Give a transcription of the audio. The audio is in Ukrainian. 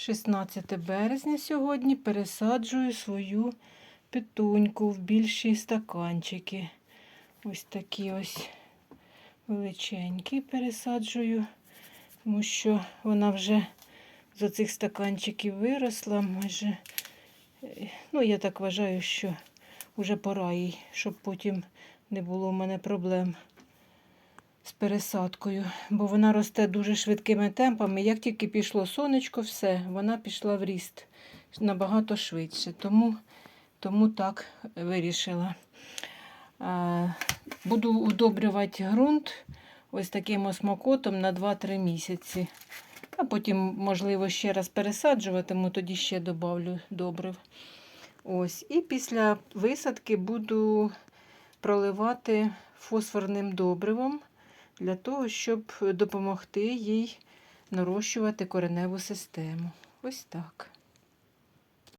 16 березня сьогодні пересаджую свою петуньку в більші стаканчики. Ось такі ось величенькі пересаджую, тому що вона вже з оцих стаканчиків виросла майже. Е, Ну, я так вважаю, що вже пора їй, щоб потім не було в мене проблем пересадкою, бо вона росте дуже швидкими темпами. Як тільки пішло сонечко, все, вона пішла в ріст набагато швидше. Тому, тому так вирішила. Буду удобрювати ґрунт ось таким осмокотом на 2-3 місяці. А потім, можливо, ще раз пересаджуватиму, тоді ще добавлю добрив. Ось. І після висадки буду проливати фосфорним добривом для того, щоб допомогти їй нарощувати кореневу систему. Ось так.